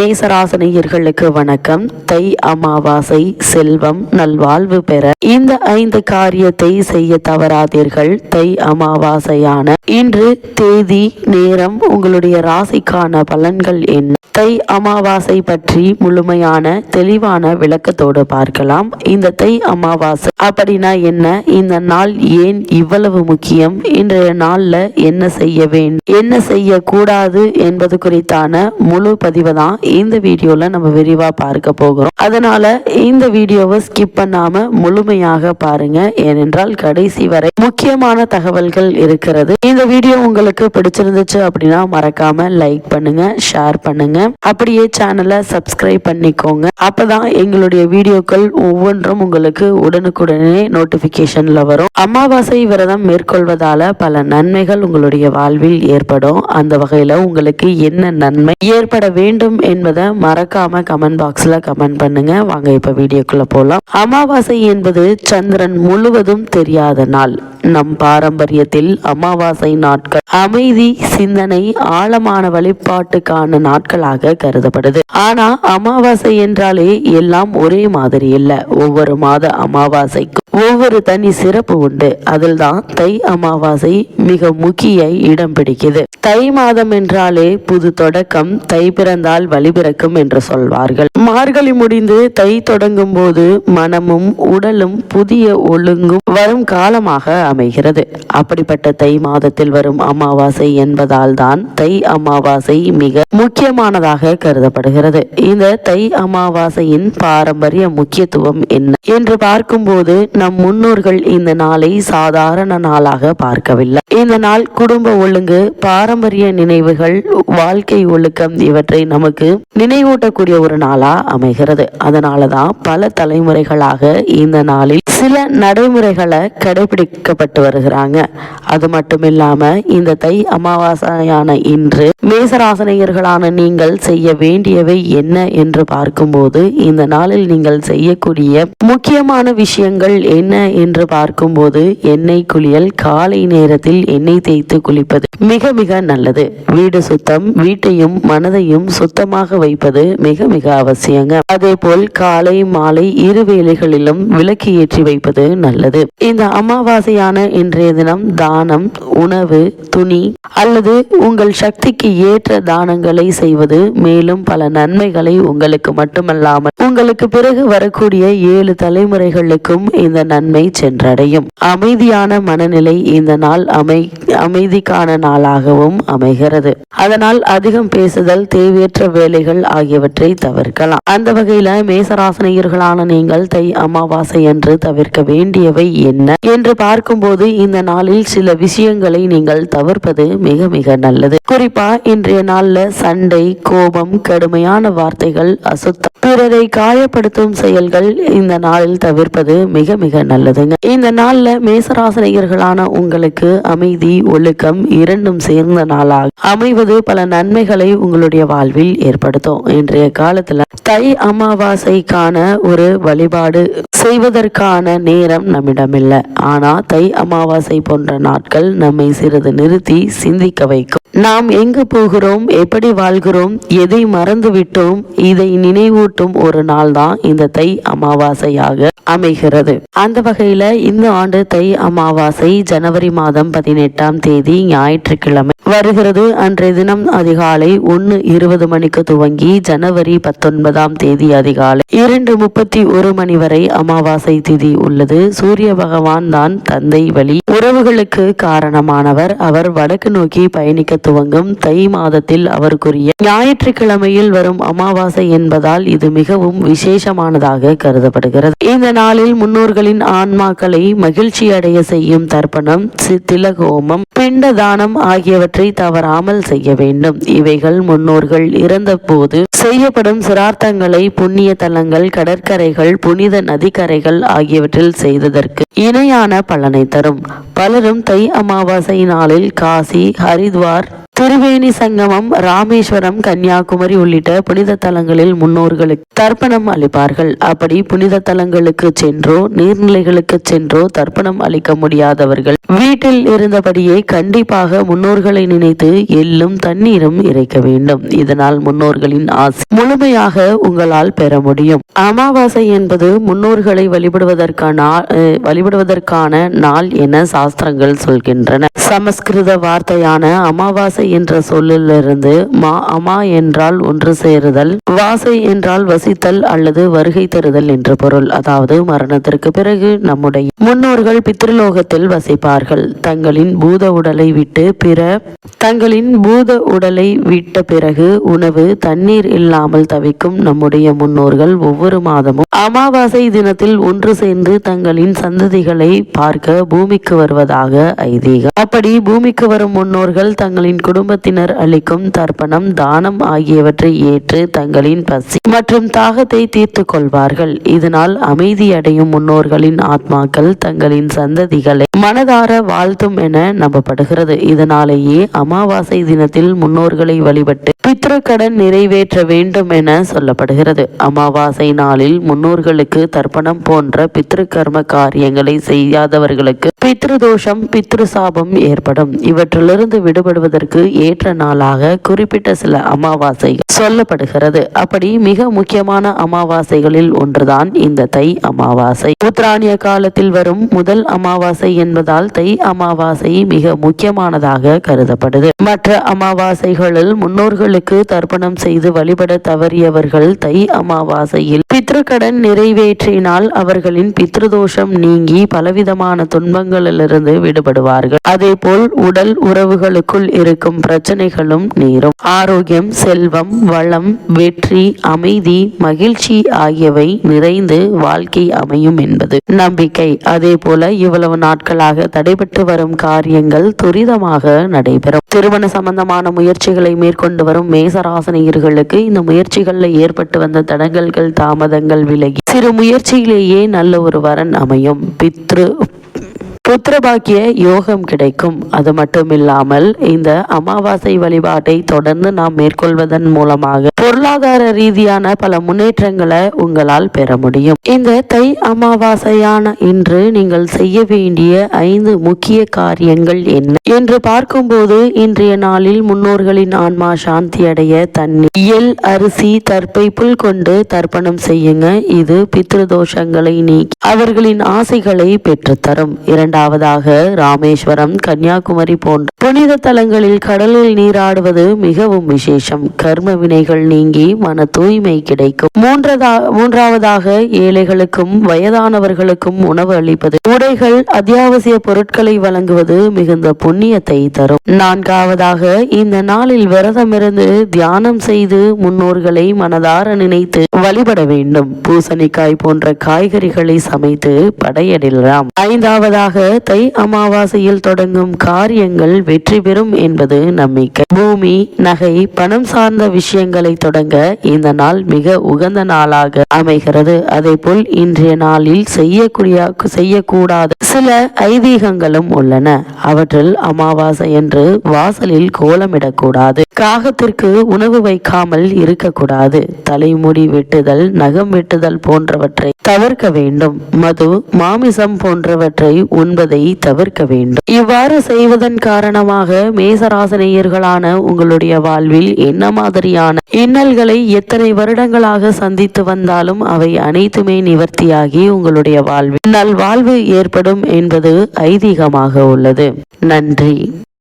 மேசராசனியர்களுக்கு வணக்கம். தை அமாவாசை செல்வம் நல்வாழ்வு பெற இந்த ஐந்து காரியத்தை செய்ய தவறாதீர்கள். தை அமாவாசையான இன்று தேதி நேரம் உங்களுடைய ராசிக்கான பலன்கள் என்ன? தை அமாவாசை பற்றி முழுமையான தெளிவான விளக்கத்தோடு பார்க்கலாம். இந்த தை அமாவாசை அப்படின்னா என்ன? இந்த நாள் ஏன் இவ்வளவு முக்கியம்? இன்றைய நாள்ல என்ன செய்ய வேண்டும்? என்ன செய்யக்கூடாது என்பது குறித்தான முழு பதிவு தான் இந்த வீடியோவில் நம்ம விரிவா பார்க்க போகிறோம். அதனால இந்த வீடியோவை ஸ்கிப் பண்ணாம முழுமையாக பாருங்க. ஏனென்றால் கடைசி வரை முக்கியமான தகவல்கள் இருக்கிறது. இந்த வீடியோ உங்களுக்கு பிடிச்சிருந்துச்சு அப்படின்னா மறக்காம லைக் பண்ணுங்க ஷேர் பண்ணுங்க. அப்படியே சேனலை சப்ஸ்கிரைப் பண்ணிக்கோங்க. அப்பதான் எங்களுடைய வீடியோக்கள் ஒவ்வொன்றும் உங்களுக்கு உடனுக்குடனே நோட்டிபிகேஷன்ல வரும். அமாவாசை விரதம் மேற்கொள்வதால பல நன்மைகள் உங்களுடைய வாழ்வில் ஏற்படும். அந்த வகையில உங்களுக்கு என்ன நன்மை ஏற்பட வேண்டும் என்று என்பதை மறக்காம கமெண்ட் பாக்ஸ்ல கமெண்ட் பண்ணுங்க. வாங்க இப்ப வீடியோக்குள்ள போலாம். அமாவாசை என்பது சந்திரன் முழுவதும் தெரியாத நாள். நம் பாரம்பரியத்தில் அமாவாசை நாட்கள் அமைதி சிந்தனை ஆழமான வழிபாட்டுக்கான நாட்களாக கருதப்படுது. ஆனா அமாவாசை என்றாலே எல்லாம் ஒரே மாதிரி இல்ல. ஒவ்வொரு மாத அமாவாசைக்கும் ஒவ்வொரு தனி சிறப்பு உண்டு. அதில் தான் தை அமாவாசை மிக முக்கிய இடம் பிடிக்குது. தை மாதம் என்றாலே புது தொடக்கம் தை பிறந்தால் வழி பிறக்கும் என்று சொல்வார்கள். மார்கழி முடிந்து தை தொடங்கும் போது மனமும் உடலும் புதிய ஒழுங்கும் வரும் காலமாக அமைகிறது. அப்படிப்பட்ட தை மாதத்தில் வரும் அமாவாசை என்பதால் தான் தை அமாவாசை மிக முக்கியமானதாக கருதப்படுகிறது. இந்த தை அமாவாசையின் பாரம்பரிய முக்கியத்துவம் என்ன என்று பார்க்கும்போது நம் முன்னோர்கள் இந்த நாளை சாதாரண நாளாக பார்க்கவில்லை. இந்த நாள் குடும்ப ஒழுங்கு பாரம்பரிய நினைவுகள் வாழ்க்கை ஒழுக்கம் இவற்றை நமக்கு நினைவூட்டக்கூடிய ஒரு நாளா அமைகிறது. அதனாலதான் பல தலைமுறைகளாக இந்த நாளில் சில நடைமுறைகளை கடைபிடிக்கப்பட்டு வருகிறாங்க. அது மட்டும் இல்லாம இந்த தை அமாவாசையான இன்று மேசராசனையர்களான நீங்கள் செய்ய வேண்டியவை என்ன என்று பார்க்கும்போது இந்த நாளில் நீங்கள் செய்யக்கூடிய முக்கியமான விஷயங்கள் என்ன என்று பார்க்கும்போது எண்ணெய் குளியல் காலை நேரத்தில் எண்ணெய் தேய்த்து குளிப்பது மிக மிக நல்லது. வீடு சுத்தம் வீட்டையும் மனதையும் சுத்தமாக வைப்பது மிக மிக அவசியங்க. அதே போல் காலை மாலை இரு வேலைகளிலும் விளக்கு ஏற்றி வைப்பது நல்லது. இந்த அமாவாசையான இன்றைய தினம் தானம் உணவு துணி அல்லது உங்கள் சக்திக்கு ஏற்ற தானங்களை செய்வது மேலும் பல நன்மைகளை உங்களுக்கு மட்டுமல்லாமல் உங்களுக்கு பிறகு வரக்கூடிய ஏழு தலைமுறைகளுக்கும் இந்த நன்மை சென்றடையும். அமைதியான மனநிலை இந்த நாள் அமை அமைதிக்கான நாளாகவும் அமைகிறது. அதனால் அதிகம் பேசுதல் தேவையற்ற வேலைகள் ஆகியவற்றை தவிர்க்கலாம். அந்த வகையில மேசராசனையர்களான நீங்கள் தை அமாவாசை என்று தவிர்க்க வேண்டியவை என்ன? என்று பார்க்கும்போது இந்த நாளில் சில விஷயங்களை நீங்கள் தவிர்ப்பது மிக மிக நல்லது. குறிப்பா இன்றைய நாள்ல சண்டை கோபம் கடுமையான வார்த்தைகள் அசுத்தம் பிறரை காயப்படுத்தும் செயல்கள் இந்த நாளில் தவிர்ப்பது மிக மிக நல்லதுங்க. இந்த நாள்ல மேசராசனையர்களான உங்களுக்கு அமைதி ஒழுக்கம் இரண்டும் சேர்ந்த நாளாக அமைவது பல நன்மைகளை உங்களுடைய வாழ்வில் ஏற்படுத்தும். இன்றைய காலத்துல தை அமாவாசைக்கான ஒரு வழிபாடு செய்வதற்கான நேரம் நம்மிடமில்லை. ஆனா தை அமாவாசை போன்ற நாட்கள் நம்மை சிறிது நிறுத்தி சிந்திக்க வைக்கும். நாம் எங்கு போகிறோம்? எப்படி வாழ்கிறோம்? எதை மறந்து விட்டோம் இதை நினைவூட்டும் ஒரு நாள் தான் இந்த தை அமாவாசையாக அமைகிறது. அந்த வகையில இந்த ஆண்டு தை அமாவாசை ஜனவரி மாதம் பதினெட்டாம் தேதி ஞாயிற்றுக்கிழமை வருகிறது. அன்றைய தினம் அதிகாலை ஒன்னு இருபது மணிக்கு துவங்கி ஜனவரி பத்தொன்பதாம் தேதி அதிகாலை இரண்டு முப்பத்தி ஒரு மணி வரை அமாவாசை திதி உள்ளது. சூரிய பகவான் தான் தந்தை வழி உறவுகளுக்கு காரணமானவர். அவர் வடக்கு நோக்கி பயணிக்க துவங்கும். தை மாதத்தில் அவருக்குரிய ஞாயிற்றுக்கிழமையில் வரும் அமாவாசை என்பதால் இது மிகவும் விசேஷமானதாக கருதப்படுகிறது. இந்த நாளில் முன்னோர்களின் ஆன்மாக்களை மகிழ்ச்சி அடைய செய்யும் தர்ப்பணம் சித்திலகோமம் பிண்ட தானம் ஆகியவற்றை தவறாமல் செய்ய வேண்டும். இவைகள் முன்னோர்கள் இறந்த போது செய்யப்படும் சிரார்த்தங்களை புண்ணிய தலங்கள் கடற்கரைகள் புனித நதிக்கரைகள் ஆகியவற்றில் செய்ததற்கு இணையான பலனை தரும். பலரும் தை அமாவாசை நாளில் காசி ஹரித்வார் திருவேணி சங்கமம் ராமேஸ்வரம் கன்னியாகுமரி உள்ளிட்ட புனித தலங்களில் முன்னோர்களுக்கு தர்ப்பணம் அளிப்பார்கள். அப்படி புனித தலங்களுக்கு சென்றோ நீர்நிலைகளுக்கு சென்றோ தர்ப்பணம் அளிக்க முடியாதவர்கள் வீட்டில் இருந்தபடியே கண்டிப்பாக முன்னோர்களை நினைத்து எள்ளும் தண்ணீரும் இறைக்க வேண்டும். இதனால் முன்னோர்களின் ஆசை முழுமையாக உங்களால் பெற முடியும். அமாவாசை என்பது முன்னோர்களை வழிபடுவதற்கான அஹ், வழிபடுவதற்கான நாள் என சாஸ்திரங்கள் சொல்கின்றன. சமஸ்கிருத வார்த்தையான அமாவாசை என்ற சொல்லிலிருந்து மா அமா என்றால் ஒன்று சேருதல் வாசை என்றால் வசித்தல் அல்லது வருகை தருதல் என்று பொருள். அதாவது மரணத்திற்கு பிறகு நம்முடைய முன்னோர்கள் பித்ருலோகத்தில் வசிப்பார்கள். தங்களின் பூத உடலை விட்டு பிற தங்களின் பூத உடலை விட்ட பிறகு உணவு தண்ணீர் இல்லாமல் தவிக்கும் நம்முடைய முன்னோர்கள் ஒவ்வொரு மாதமும் அமாவாசை தினத்தில் ஒன்று சேர்ந்து தங்களின் சந்ததிகளை பார்க்க பூமிக்கு வருவதாக ஐதீகம். அப்படி பூமிக்கு வரும் முன்னோர்கள் தங்களின் குடும்ப குடும்பத்தினர் அளிக்கும் தர்ப்பணம் தானம் ஆகியவற்றை ஏற்று தங்களின் பசி மற்றும் தாகத்தை தீர்த்து கொள்வார்கள். இதனால் அமைதியடையும் முன்னோர்களின் ஆத்மாக்கள் தங்களின் சந்ததிகளை மனதார வாழ்த்தும் என நம்பப்படுகிறது. இதனாலேயே அமாவாசை தினத்தில் முன்னோர்களை வழிபட்டு பித்ருக்கடன் நிறைவேற்ற வேண்டும் என சொல்லப்படுகிறது. அமாவாசை நாளில் முன்னோர்களுக்கு தர்ப்பணம் போன்ற பித்ரு கர்ம காரியங்களை செய்யாதவர்களுக்கு பித்ரு தோஷம் பித்ரு சாபம் ஏற்படும். இவற்றிலிருந்து விடுபடுவதற்கு ஏற்ற நாளாக குறிப்பிட்ட சில அமாவாசைகள் சொல்லப்படுகிறது. அப்படி மிக முக்கியமான அமாவாசைகளில் ஒன்றுதான் இந்த தை அமாவாசை. உத்ராணிய காலத்தில் வரும் முதல் அமாவாசை என்பதால் தை அமாவாசை மிக முக்கியமானதாக கருதப்படுது. மற்ற அமாவாசைகளில் முன்னோர்களுக்கு தர்ப்பணம் செய்து வழிபட தவறியவர்கள் தை அமாவாசையில். பித்ருக்கடன் நிறைவேற்றினால் அவர்களின் பித்ருதோஷம் நீங்கி பலவிதமான துன்பங்களிலிருந்து விடுபடுவார்கள். அதேபோல் உடல் உறவுகளுக்குள் இருக்கும் பிரச்சனைகளும் நீரும். ஆரோக்கியம் செல்வம் வளம் வெற்றி அமைதி மகிழ்ச்சி ஆகியவை நிறைந்து வாழ்க்கை அமையும் என்பது நம்பிக்கை. அதே போல இவ்வளவு நாட்கள் நாட்களாக தடைபட்டு வரும் காரியங்கள் துரிதமாக நடைபெறும். திருமண சம்பந்தமான முயற்சிகளை மேற்கொண்டு வரும் மேசராசனியர்களுக்கு இந்த முயற்சிகளில் ஏற்பட்டு வந்த தடங்கல்கள் தாமதங்கள் விலகி சிறு முயற்சியிலேயே நல்ல ஒரு வரன் அமையும். பித்ரு புத்திரபாக்கிய யோகம் கிடைக்கும். அது மட்டும் இல்லாமல் இந்த அமாவாசை வழிபாட்டை தொடர்ந்து நாம் மேற்கொள்வதன் மூலமாக பொருளாதார ரீதியான பல முன்னேற்றங்களை உங்களால் பெற முடியும். இந்த தை அமாவாசையான இன்று நீங்கள் செய்ய வேண்டிய ஐந்து முக்கிய காரியங்கள் என்ன? என்று பார்க்கும்போது இன்றைய நாளில் முன்னோர்களின் ஆன்மா சாந்தி அடைய தண்ணீர் எல் அரிசி தற்பை புல் கொண்டு தர்ப்பணம் செய்யுங்க. இது பித்ருதோஷங்களை நீக்கி அவர்களின் ஆசைகளை பெற்றுத்தரும். இரண்டாவதாக ராமேஸ்வரம் கன்னியாகுமரி போன்ற புனித தலங்களில் கடலில் நீராடுவது மிகவும் விசேஷம். கர்ம வினைகள் நீங்கி மன தூய்மை கிடைக்கும். மூன்றதா மூன்றாவதாக ஏழைகளுக்கும் வயதானவர்களுக்கும் உணவு அளிப்பது. உடைகள் அத்தியாவசிய பொருட்களை வழங்குவது மிகுந்த புண்ணியத்தை தரும். நான்காவதாக இந்த நாளில் விரதமிருந்து தியானம் செய்து முன்னோர்களை மனதார நினைத்து வழிபட வேண்டும். பூசணிக்காய் போன்ற காய்கறிகளை சமைத்து படையலிடலாம் ஐந்தாவதாக தை அமாவாசையில் தொடங்கும் காரியங்கள் வெற்றி பெறும் என்பது நம்பிக்கை. பூமி நகை பணம் சார்ந்த விஷயங்களை தொடங்க இந்த நாள் மிக உகந்த நாளாக அமைகிறது. அதேபோல் இன்றைய நாளில் செய்யக்கூடிய செய்யக்கூடாத சில ஐதீகங்களும் உள்ளன. அவற்றில் அமாவாசை என்று வாசலில் கோலமிடக்கூடாது. காகத்திற்கு உணவு வைக்காமல் இருக்கக்கூடாது. தலைமுடி வெட்டுதல் நகம் வெட்டுதல் போன்றவற்றை தவிர்க்க வேண்டும். மது மாமிசம் போன்றவற்றை என்பதை தவிர்க்க வேண்டும். இவ்வாறு செய்வதன் காரணமாக மேசராசனையர்களான உங்களுடைய வாழ்வில் என்ன மாதிரியான இன்னல்களை எத்தனை வருடங்களாக சந்தித்து வந்தாலும் அவை அனைத்துமே நிவர்த்தியாகி உங்களுடைய வாழ்வில் நல்வாழ்வு ஏற்படும் என்பது ஐதீகமாக உள்ளது. நன்றி.